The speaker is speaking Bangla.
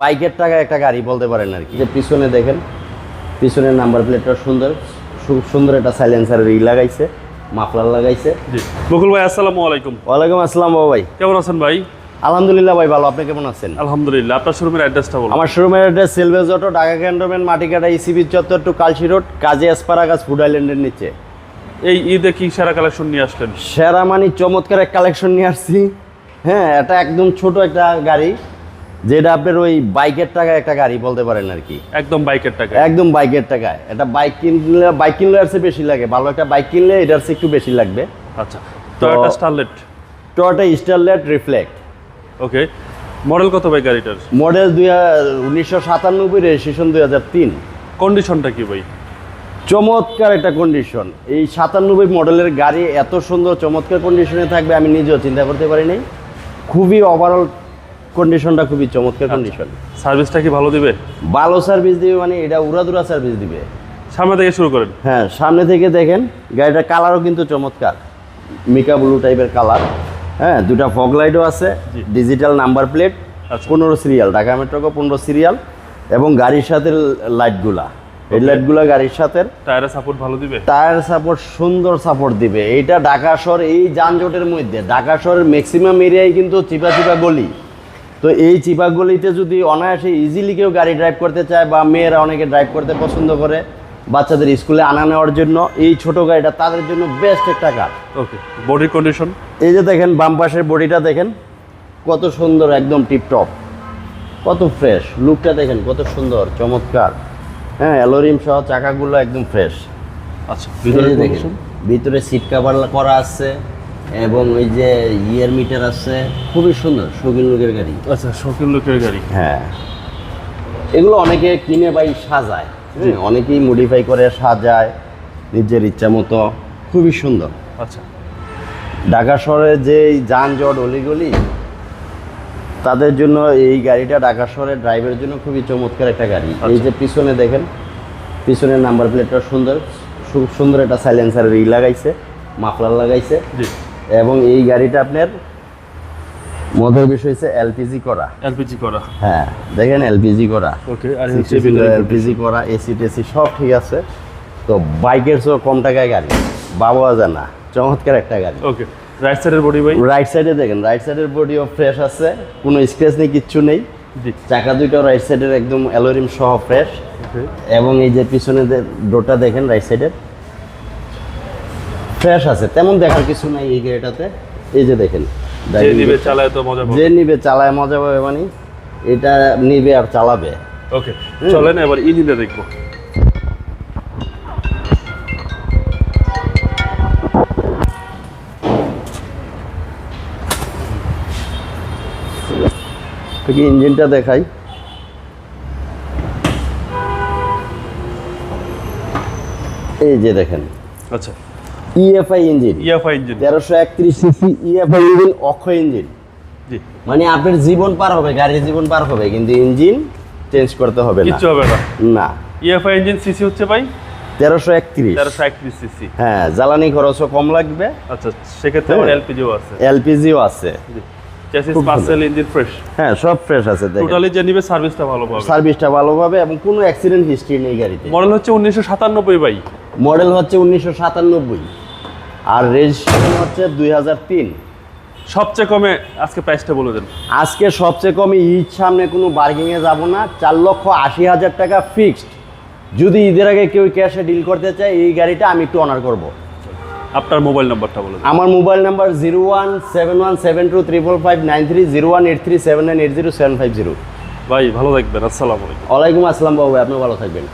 বাইকের টাকা একটা গাড়ি বলতে পারেন আর কি। যে পিছনে দেখেন পিছনের নাম্বার প্লেটটা সুন্দর খুব সুন্দর একটা সাইলেন্সার ই লাগাইছে মাফলার লাগাইছে। জি। বকুল ভাই আসসালামু আলাইকুম। ওয়ালাইকুম আসসালাম বাবা ভাই। কেমন আছেন ভাই? আলহামদুলিল্লাহ ভাই ভালো। আপনি কেমন আছেন? আলহামদুলিল্লাহ। আপনার শোরুমের অ্যাড্রেসটা বলুন। আমার শোরুমের address salvage auto Dhaka cantonment Matikata ECB চত্বর টু কালশি রোড কাজী আসপারাগাছ ফুড আইল্যান্ডের নিচে। এই ঈদে কি সেরা কালেকশন নিয়ে আসলেন? সেরা মানি চমৎকার এক কালেকশন নিয়ে আসছি। হ্যাঁ এটা একদম ছোট একটা গাড়ি। যেটা আপনার ওই বাইকের টাকায় একটা গাড়ি বলতে পারেন আর কি। একদম বাইকের টাকা একদম বাইকের টাকায়। এটা বাইক কিনলে বাইক কিনলে আর বেশি লাগে। ভালো একটা বাইক কিনলে এটার চেয়ে একটু বেশি লাগবে। আচ্ছা Toyota Starlet Toyota Starlet reflect okay model কত ভাই গাড়িটার? মডেল দুই উনিশশো সাতানব্বই রেজিস্ট্রেশন দুই হাজার তিন। কন্ডিশনটা কি ভাই? চমৎকার একটা কন্ডিশন এই সাতানব্বই মডেলের গাড়ি এত সুন্দর চমৎকার কন্ডিশনে থাকবে আমি নিজেও চিন্তা করতে পারি নাই খুবই ওভারঅল কন্ডিশনটা খুবই চমৎকার কন্ডিশন সার্ভিসটা কি ভালো দিবে? ভালো সার্ভিস দিবে মানে এটা উড়াদুরা সার্ভিস দিবে। সামনে থেকে শুরু করেন। হ্যাঁ সামনে থেকে দেখেন গাড়িটার কালারও কিন্তু চমৎকার। মিকা ব্লু টাইপের কালার হ্যাঁ দুটা ফগ লাইটও আছে ডিজিটাল নাম্বার প্লেট আচ্ছা। পনেরো সিরিয়াল ঢাকা মেট্রোকো পনেরো সিরিয়াল এবং গাড়ির সাথে লাইটগুলা হেডলাইটগুলা গাড়ির সাথে টায়ারের সাপোর্ট ভালো দিবে? টায়ার সাপোর্ট সুন্দর সাপোর্ট দিবে। এইটা ঢাকা শহর এই যানজটের মধ্যে ঢাকা শহরের ম্যাক্সিমাম এরিয়ায় কিন্তু চিপা চিপা গলি। তো এই চিপা গলিতে যদি অনায়াসে ইজিলি কেউ গাড়ি ড্রাইভ করতে চায় বা মেয়েরা অনেকে ড্রাইভ করতে পছন্দ করে বাচ্চাদের স্কুলে আনা নেওয়ার জন্য এই ছোট গাড়িটা তাদের জন্য বেস্ট একটা কার ওকে বডির কন্ডিশন এই যে দেখেন বাম পাশের বডিটা দেখেন কত সুন্দর একদম টিপটপ কত ফ্রেশ লুকটা দেখেন কত সুন্দর চমৎকার। হ্যাঁ অ্যালোরিম সহ চাকাগুলো একদম ফ্রেশ আচ্ছা ভিতরে ভিতরে দেখেন ভিতরে সিট কভার করা আছে এবং ওই যে ইয়ার মিটার আছে খুবই সুন্দর শৌখিন লোকের গাড়ি। আচ্ছা শৌখিন লোকের গাড়ি। হ্যাঁ। এগুলো অনেকে কিনে বাই সাজায়। অনেকেই মডিফাই করে সাজায় নিজের ইচ্ছা মতো। খুবই সুন্দর। আচ্ছা। ঢাকা শহরে যে যানজট অলিগলি তাদের জন্য এই গাড়িটা ঢাকা শহরের ড্রাইভের জন্য খুবই চমৎকার একটা গাড়ি। এই যে পিছনে দেখেন পিছনের নাম্বার প্লেটটা সুন্দর খুব সুন্দর একটা সাইলেন্সার ই লাগাইছে মাফলার লাগাইছে। এবং এই গাড়িটা আপনার মজার বিষয় হচ্ছে এলপিজি করা। এলপিজি করা। হ্যাঁ দেখেন এলপিজি করা। ওকে আর এলপিজি করা। এসি টেসি সব ঠিক আছে। তো বাইকের চেয়েও কম টাকায় গাড়ি। বাবা জানা চমৎকার একটা গাড়ি। ওকে রাইট সাইডের বডি ভাই? রাইট সাইডে দেখেন রাইট সাইডের বডিও ফ্রেশ আছে কোনো স্ক্র্যাচ নেই কিচ্ছু নেই। চাকা দুইটাও রাইট সাইডের একদম অ্যালোরিম সহ ফ্রেশ এবং এই যে পিছনে যে ডোরটা দেখেন রাইট সাইডের ফ্রেশ আছে। তেমন দেখার কিছু নাই এই গাড়িটাতে। এই যে দেখেন যে নিবে চালায় তো মজা পাবে। যে নিবে চালায় মজা পাবে মানে এটা নিবে আর চালাবে। ওকে চলেন এবার ইঞ্জিনটা দেখব। থেকে ইঞ্জিনটা দেখাই। এই যে দেখেন। আচ্ছা। ইএফআই ইঞ্জিন ইএফআই ইঞ্জিন তেরোশো একত্রিশ সিসি ইএফআই ইঞ্জিন অক্ষয় ইঞ্জিন জি। মানে আপনার জীবন পার হবে গাড়ির জীবন পার হবে কিন্তু ইঞ্জিন চেঞ্জ করতে হবে না। কিচ্ছু হবে না। না। ইএফআই ইঞ্জিন সিসি হচ্ছে ভাই? তেরোশো একত্রিশ। তেরোশো একত্রিশ সিসি হ্যাঁ জ্বালানি খরচও কম লাগবে। আচ্ছা সেক্ষেত্রে আমার হ্যাঁ। এলপিজিও আছে। এলপিজিও আছে। চেসিস পার্সেল ইঞ্জিন ফ্রেশ হ্যাঁ সব ফ্রেশ আছে দেখেন। টোটালি যে নিবে সার্ভিসটা ভালো পাবে। সার্ভিসটা ভালোভাবে এবং কোনো অ্যাক্সিডেন্ট হিস্ট্রি নেই গাড়িতে। মডেল হচ্ছে উনিশশো সাতানব্বই বাই মডেল হচ্ছে উনিশশো সাতানব্বই। আর রেজিস্ট্রেশন হচ্ছে দুই হাজার তিন। সবচেয়ে কমে আজকে প্রাইসটা বলে দেন। আজকে সবচেয়ে কমে ঈদ সামনে কোনো বার্গিংয়ে যাব না চার লক্ষ আশি হাজার টাকা ফিক্সড যদি ঈদের আগে কেউ ক্যাশে ডিল করতে চায় এই গাড়িটা আমি একটু অনার করব। আপনার মোবাইল নাম্বারটা বলুন আমার mobile number zero one seven one seven two triple five nine three zero one eight three seven nine eight zero seven five zero ভাই ভালো থাকবেন আসসালামু আলাইকুম। ওয়ালাইকুম আসসালাম বাবু আপনি ভালো থাকবেন।